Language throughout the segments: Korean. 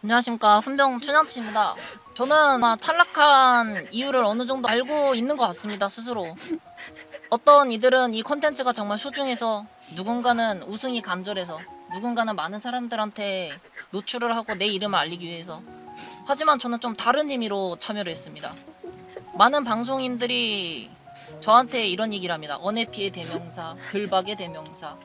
안녕하십니까 훈병 춘향치입니다. 저는 아마 탈락한 이유를 어느 정도 알고 있는 것 같습니다 스스로. 어떤 이들은 이 컨텐츠가 정말 소중해서 누군가는 우승이 간절해서 누군가는 많은 사람들한테 노출을 하고 내 이름을 알리기 위해서 하지만 저는 좀 다른 의미로 참여를 했습니다. 많은 방송인들이 저한테 이런 얘기를 합니다. 언해피의 대명사, 글박의 대명사.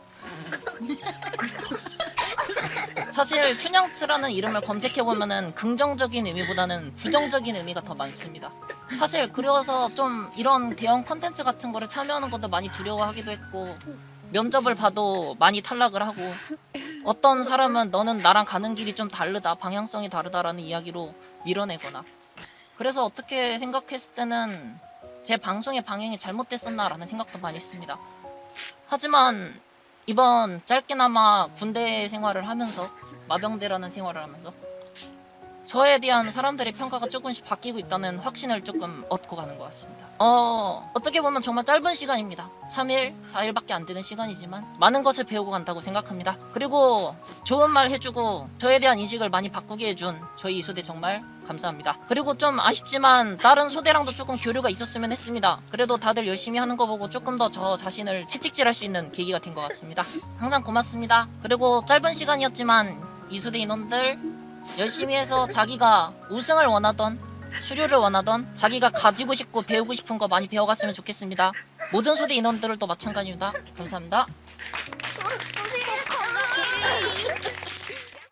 사실 춘향츠라는 이름을 검색해 보면은 긍정적인 의미보다는 부정적인 의미가 더 많습니다. 사실 그래서 좀 이런 대형 컨텐츠 같은 거를 참여하는 것도 많이 두려워하기도 했고 면접을 봐도 많이 탈락을 하고 어떤 사람은 너는 나랑 가는 길이 좀 다르다 방향성이 다르다라는 이야기로 밀어내거나 그래서 어떻게 생각했을 때는 제 방송의 방향이 잘못됐었나라는 생각도 많이 했습니다. 하지만 이번 짧게나마 군대 생활을 하면서 마병대라는 생활을 하면서 저에 대한 사람들의 평가가 조금씩 바뀌고 있다는 확신을 조금 얻고 가는 것 같습니다. 어, 어떻게 보면 정말 짧은 시간입니다. 3일, 4일밖에 안 되는 시간이지만 많은 것을 배우고 간다고 생각합니다. 그리고 좋은 말 해주고 저에 대한 인식을 많이 바꾸게 해준 저희 이소대 정말 감사합니다. 그리고 좀 아쉽지만 다른 소대랑도 조금 교류가 있었으면 했습니다. 그래도 다들 열심히 하는 거 보고 조금 더 저 자신을 채찍질할 수 있는 계기가 된 것 같습니다. 항상 고맙습니다. 그리고 짧은 시간이었지만 이소대 인원들 열심히 해서 자기가 우승을 원하던 수료를 원하던 자기가 가지고 싶고 배우고 싶은 거 많이 배워갔으면 좋겠습니다. 모든 소대 인원들도 마찬가지입니다. 감사합니다.